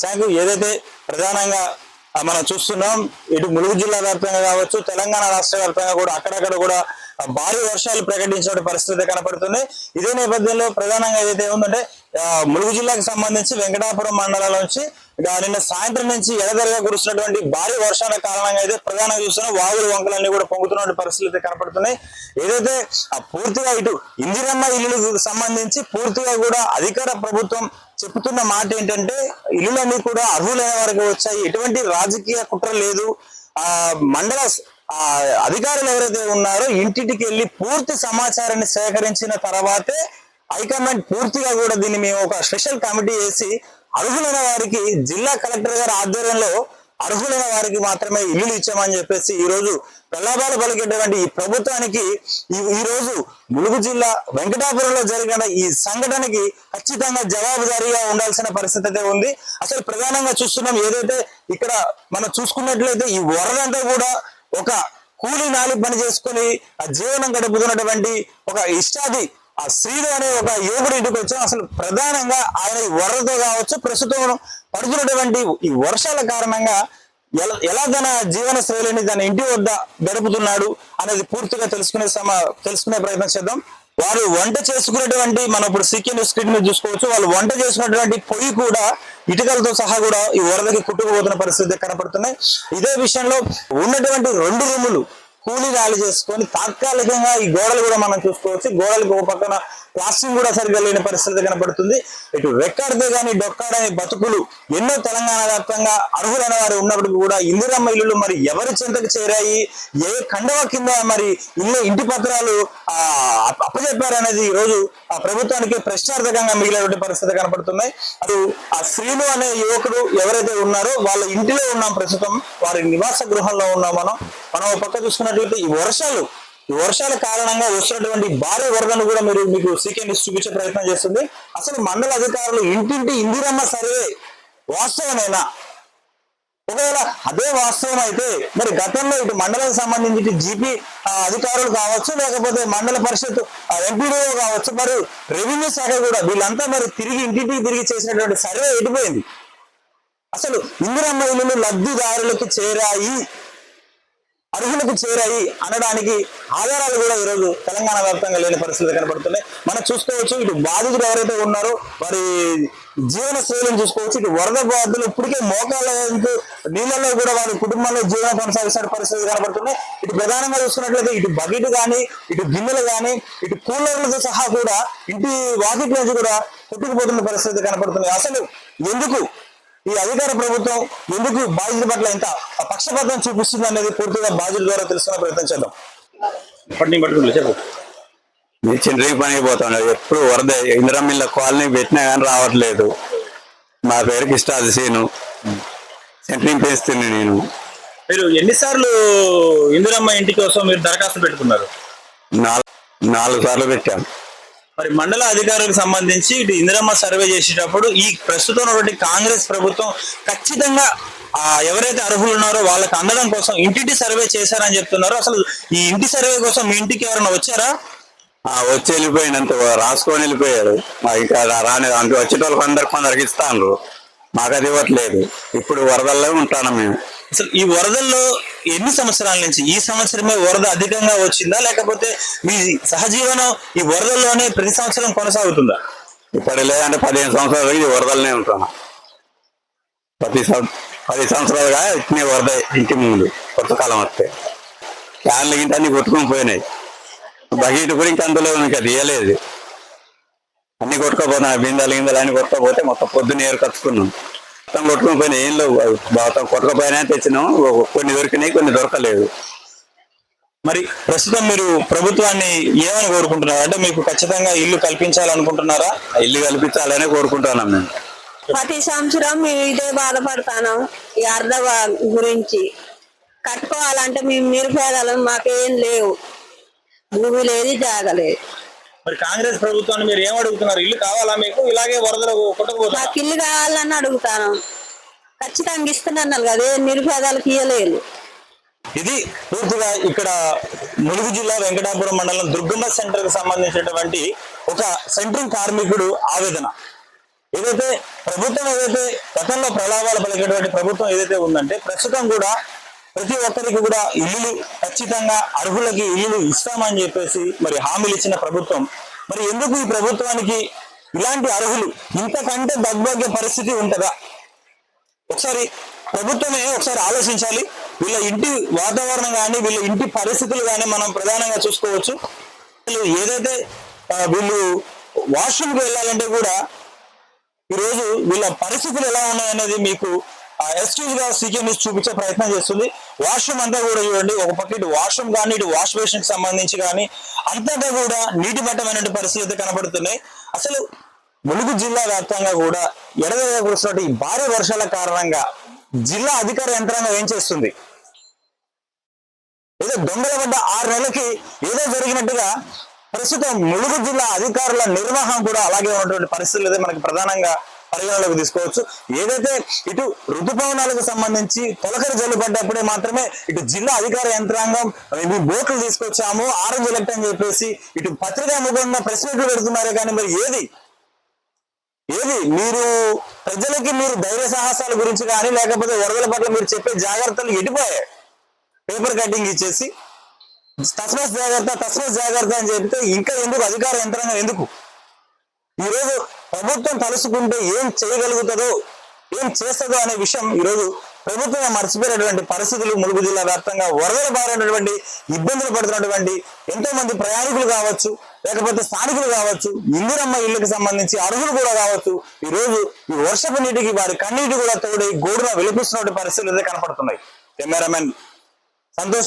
Tank ఏదైతే ప్రధానంగా మనం చూస్తున్నాం ఇటు ములుగు జిల్లా వ్యాప్తంగా కావచ్చు తెలంగాణ రాష్ట్ర వ్యాప్తంగా కూడా అక్కడక్కడ కూడా భారీ వర్షాలు ప్రకటించిన పరిస్థితి కనపడుతుంది. ఇదే నేపథ్యంలో ప్రధానంగా ఏదైతే ఉందంటే ములుగు జిల్లాకు సంబంధించి వెంకటాపురం మండలాల నుంచి నిన్న సాయంత్రం నుంచి ఎడదరగా కురుస్తున్నటువంటి భారీ వర్షాల కారణంగా అయితే ప్రధానంగా చూస్తున్న వాగులు వంకలన్నీ కూడా పొంగుతున్న పరిస్థితులు అయితే కనపడుతున్నాయి. ఏదైతే ఆ పూర్తిగా ఇటు ఇందిరమ్మ ఇల్లులకు సంబంధించి పూర్తిగా కూడా అధికార ప్రభుత్వం చెప్తున్న మాట ఏంటంటే ఇల్లులన్నీ కూడా అర్హులైన వరకు వచ్చాయి. ఎటువంటి రాజకీయ కుట్ర లేదు. ఆ మండల ఆ అధికారులు ఎవరైతే ఉన్నారో ఇంటికి వెళ్ళి పూర్తి సమాచారాన్ని సేకరించిన తర్వాతే హైకమాండ్ పూర్తిగా కూడా దీన్ని మేము ఒక స్పెషల్ కమిటీ వేసి అర్హులైన వారికి జిల్లా కలెక్టర్ గారి ఆధ్వర్యంలో అర్హులైన వారికి మాత్రమే ఇల్లులు ఇచ్చామని చెప్పేసి ఈ రోజు ప్రలాభాలు పలికేటువంటి ఈ ప్రభుత్వానికి ఈ ఈ రోజు ములుగు జిల్లా వెంకటాపురంలో జరిగిన ఈ సంఘటనకి ఖచ్చితంగా జవాబుదారీగా ఉండాల్సిన పరిస్థితి అయితే ఉంది. అసలు ప్రధానంగా చూస్తున్నాం ఏదైతే ఇక్కడ మనం చూసుకున్నట్లయితే ఈ వరదంతా కూడా ఒక కూలి నాలి పని చేసుకుని ఆ జీవనం గడుపుతున్నటువంటి ఒక ఇష్టాది ఆ శ్రీను అనే ఒక యువకుడు ఇంటికి వచ్చాం అసలు ప్రధానంగా ఆయన ఈ వరదతో కావచ్చు ప్రస్తుతం పడుతున్నటువంటి ఈ వర్షాల కారణంగా ఎలా ఎలా తన జీవన శైలిని తన ఇంటి వద్ద గడుపుతున్నాడు అనేది పూర్తిగా తెలుసుకునే సమ తెలుసుకునే ప్రయత్నం చేద్దాం. వారు వంట చేసుకునేటువంటి మనం ఇప్పుడు సీకే న్యూస్ స్క్రీన్ మీద చూసుకోవచ్చు. వాళ్ళు వంట చేసుకున్నటువంటి పొయ్యి కూడా ఇటుకలతో సహా కూడా ఈ వరదకి కుట్టుకుపోతున్న పరిస్థితి కనపడుతున్నాయి. ఇదే విషయంలో ఉన్నటువంటి రెండు రూములు కూలీ రాలి చేసుకొని తాత్కాలికంగా ఈ గోడలు కూడా మనం చూసుకోవచ్చు. గోడలకు ఒక పక్కన ప్లాస్టింగ్ కూడా సరిగ్గా లేని పరిస్థితి కనపడుతుంది. ఇటు రెక్కాడితే కానీ డొక్కాడని బతుకులు ఎన్నో తెలంగాణ వ్యాప్తంగా అర్హులైన వారు ఉన్నప్పటికీ కూడా ఇందిరమ్మ ఇల్లులు మరి ఎవరి చెంతకు చేరాయి? ఏ కండవ కింద మరి ఇల్లు ఇంటి పత్రాలు ఆ అప్ప- అప్పచెప్పారనేది రోజు ఆ ప్రభుత్వానికి ప్రశ్నార్థకంగా మిగిలినటువంటి పరిస్థితి కనపడుతున్నాయి. అది ఆ శ్రీను అనే యువకుడు ఎవరైతే ఉన్నారో వాళ్ళ ఇంటిలో ఉన్నాం ప్రస్తుతం వారి నివాస గృహంలో ఉన్నాం మనం. మనం పక్క చూసుకున్నట్లయితే ఈ వర్షాలు ఈ వర్షాల కారణంగా వస్తున్నటువంటి భారీ వరదను కూడా మీరు మీకు సీకే న్యూస్ చూపించే ప్రయత్నం చేస్తుంది. అసలు మండల అధికారులు ఇంటింటి ఇందిరమ్మ సర్వే వాస్తవమేనా? ఒకవేళ అదే వాస్తవం అయితే మరి గతంలో ఇటు మండలానికి సంబంధించి జీపీ అధికారులు కావచ్చు లేకపోతే మండల పరిషత్ ఎంపీడీఓ కావచ్చు మరి రెవెన్యూ శాఖ కూడా వీళ్ళంతా మరి తిరిగి ఇంటింటికి తిరిగి చేసినటువంటి సర్వే ఎడిపోయింది అసలు ఇందిరమ్మ ఇల్లులు లబ్ధిదారులకు చేరాయి. అర్హులకు చేరాయి అనడానికి ఆధారాలు కూడా ఈరోజు తెలంగాణ వ్యాప్తంగా లేని పరిస్థితులు కనబడుతున్నాయి. మనం చూసుకోవచ్చు ఇటు బాధితులు ఎవరైతే ఉన్నారో వారి జీవన శైలిని చూసుకోవచ్చు. ఇటు వరద బాధితులు ఇప్పటికే మోకాళ్ళ వంతు నీళ్ళలో కూడా వారి కుటుంబంలో జీవనం కొనసాగిస్తున్న పరిస్థితులు కనబడుతున్నాయి. ఇటు ప్రధానంగా చూసుకున్నట్లయితే ఇటు బకెట్ కానీ ఇటు గిన్నెలు కానీ ఇటు కూలర్లతో సహా కూడా ఇంటి వాకిట్ నుంచి కూడా కొట్టుకుపోతున్న పరిస్థితి కనబడుతుంది అసలు ఎందుకు ఈ అధికార ప్రభుత్వం ఎందుకు బాధితుల పట్ల ఇంత పక్షపాతం చూపిస్తుంది అనేది పూర్తిగా బాధితుల ద్వారా తెలుసుకునే ప్రయత్నం చేద్దాం. చెప్పు. నేను చిండ్రికి పనికి పోతున్నాడు ఎప్పుడు వరద ఇందిరమ్మిళ్ళ కాలనీ పెట్టినా కానీ రావట్లేదు. మా పేరుకి ఇష్టాది సీను. సెంట్రింగ్ పేస్తుంది నేను. మీరు ఎన్నిసార్లు ఇందిరమ్మ ఇంటి కోసం మీరు దరఖాస్తు పెట్టుకున్నారు? నాలుగు నాలుగు సార్లు పెట్టాను. మరి మండల అధికారులకు సంబంధించి ఇటు ఇందిరమ్మ సర్వే చేసేటప్పుడు ఈ ప్రస్తుతం ఉన్నటువంటి కాంగ్రెస్ ప్రభుత్వం ఖచ్చితంగా ఆ ఎవరైతే అర్హులు ఉన్నారో వాళ్ళకి అందడం కోసం ఇంటింటి సర్వే చేశారని చెప్తున్నారు. అసలు ఈ ఇంటి సర్వే కోసం మీ ఇంటికి ఎవరైనా వచ్చారా? ఆ, వచ్చి వెళ్ళిపోయినంత రాసుకొని వెళ్ళిపోయారు. ఇంకా రాని అంటే వచ్చేటోళ్ళకి అందరికి కొందరికి ఇస్తాను మాకు అది ఇవ్వట్లేదు. ఇప్పుడు వరదల్లో ఉంటాను మేము. అసలు ఈ వరదల్లో ఎన్ని సంవత్సరాల నుంచి? ఈ సంవత్సరమే వరద అధికంగా వచ్చిందా? లేకపోతే మీ సహజీవనం ఈ వరదల్లోనే ప్రతి సంవత్సరం కొనసాగుతుందా? ఇప్పుడు లేదంటే పదిహేను సంవత్సరాలు ఇది వరదలనే ఉంటాను ప్రతి పది సంవత్సరాలుగా ఇట్నే వరద ఇంటి ముందు కొత్త కాలం వస్తే. ఫ్యాన్లు ఇంటి అన్ని కొట్టుకొని పోయినాయి. బకెట్ కూడా ఇంకా అందులో ఇంకా తీయలేదు. అన్ని కొట్టుకోపోతున్నాయి బిందాలు గిందెలు అన్ని కొట్టుకోపోతే మొత్తం పొద్దున్న ఏరు కచ్చుకున్నాం కొట్టుకొని పోయినాయి ఏం లేవు. మొత్తం కొట్టుకుపోయినా తెచ్చినాం. కొన్ని దొరికినాయి కొన్ని దొరకలేదు. మరి ప్రస్తుతం మీరు ప్రభుత్వాన్ని ఏమని కోరుకుంటున్నారు? అంటే మీకు ఖచ్చితంగా ఇల్లు కల్పించాలనుకుంటున్నారా? ఇల్లు కల్పించాలనే కోరుకుంటున్నాం మేము. ప్రతి సంవత్సరం మేము ఇదే బాధపడతాను ఈ అర్ధ గురించి కట్టుకోవాలంటే మేము నిరుపేదలం మాకేం లేవు. భూమి లేదు జాగలేదు మరి కాంగ్రెస్ ప్రభుత్వాన్ని మీరు ఏం అడుగుతున్నారు? ఇల్లు కావాలా మీకు? ఇలాగే వరదలు కొట్టకపోతున్నా మాకు ఇల్లు కావాలని అడుగుతాను. ఖచ్చితంగా ఇస్తున్నాను కదా ఏ నిరుపేదలకు ఇయ్యలేదు. ఇది పూర్తిగా ఇక్కడ ములుగు జిల్లా వెంకటాపురం మండలం దుర్గమ్మ సెంటర్కి సంబంధించినటువంటి ఒక సెంట్రింగ్ కార్మికుడు ఆవేదన. ఏదైతే ప్రభుత్వం ఏదైతే గతంలో ప్రలాభాలు పలికేటువంటి ప్రభుత్వం ఏదైతే ఉందంటే ప్రస్తుతం కూడా ప్రతి ఒక్కరికి కూడా ఇల్లులు ఖచ్చితంగా అర్హులకి ఇల్లులు ఇస్తామని చెప్పేసి మరి హామీలు ఇచ్చిన ప్రభుత్వం. మరి ఎందుకు ఈ ప్రభుత్వానికి ఇలాంటి అర్హులు? ఇంతకంటే దగ్భాగ్య పరిస్థితి ఉంటుందా? ఒకసారి ప్రభుత్వమే ఒకసారి ఆలోచించాలి. వీళ్ళ ఇంటి వాతావరణం కానీ వీళ్ళ ఇంటి పరిస్థితులు కానీ మనం ప్రధానంగా చూసుకోవచ్చు. వీళ్ళు ఏదైతే వీళ్ళు వాష్రూమ్కి వెళ్ళాలంటే కూడా ఈరోజు వీళ్ళ పరిస్థితులు ఎలా ఉన్నాయనేది మీకు ఎక్స్క్యూజ్గా సీకే న్యూస్ చూపించే ప్రయత్నం చేస్తుంది. వాష్రూమ్ అంతా కూడా చూడండి ఒక పక్క ఇటు వాష్రూమ్ కానీ ఇటు వాష్ బేషన్కి సంబంధించి కానీ అంతటా కూడా నీటి మట్టమైనటువంటి పరిస్థితి కనబడుతున్నాయి. అసలు ములుగు జిల్లా వ్యాప్తంగా కూడా ఎడదగా కురుస్తున్నటువంటి ఈ భారీ వర్షాల కారణంగా జిల్లా అధికార యంత్రాంగం ఏం చేస్తుంది? ఏదో దొంగల పడ్డ ఆరు నెలలకి ఏదో జరిగినట్టుగా ప్రస్తుతం ములుగు జిల్లా అధికారుల నిర్వహణ కూడా అలాగే ఉన్నటువంటి పరిస్థితులు అయితే మనకి ప్రధానంగా పరిగణలోకి తీసుకోవచ్చు. ఏదైతే ఇటు ఋతుపవనాలకు సంబంధించి తొలకరి జల్లు పడ్డప్పుడే మాత్రమే ఇటు జిల్లా అధికార యంత్రాంగం మీ బోట్లు తీసుకొచ్చాము ఆరెంజ్ ఎలక్ట్ అని చెప్పేసి ఇటు పత్రికా ముఖంగా ప్రెస్ మీట్లు పెడుతున్నారే కానీ మరి ఏది? ఏది? మీరు ప్రజలకి మీరు ధైర్య సాహసాల గురించి కానీ లేకపోతే వరదల పట్ల మీరు చెప్పే జాగ్రత్తలు ఎడిపోయాయి పేపర్ కటింగ్ ఇచ్చేసి తస్మస్ జాగ్రత్త తస్మస్ జాగ్రత్త అని చెప్తే ఇంకా ఎందుకు? అధికార యంత్రాంగం ఎందుకు? ఈరోజు ప్రభుత్వం తలుసుకుంటే ఏం చేయగలుగుతుందో ఏం చేస్తుందో అనే విషయం ఈరోజు ప్రభుత్వం మర్చిపోయినటువంటి పరిస్థితులు ములుగు జిల్లా వ్యాప్తంగా వరదలు బారినటువంటి ఇబ్బందులు పడుతున్నటువంటి ఎంతో మంది ప్రయాణికులు కావచ్చు లేకపోతే స్థానికులు కావచ్చు ఇందిరమ్మ ఇళ్ళకి సంబంధించి అర్హులు కూడా కావచ్చు. ఈ రోజు ఈ వర్షపు నీటికి వారి కన్నీటి కూడా తోడి గోడున వెలిపిస్తున్నటువంటి పరిస్థితులు అయితే కనపడుతున్నాయి. కెమెరామెన్ సంతోష్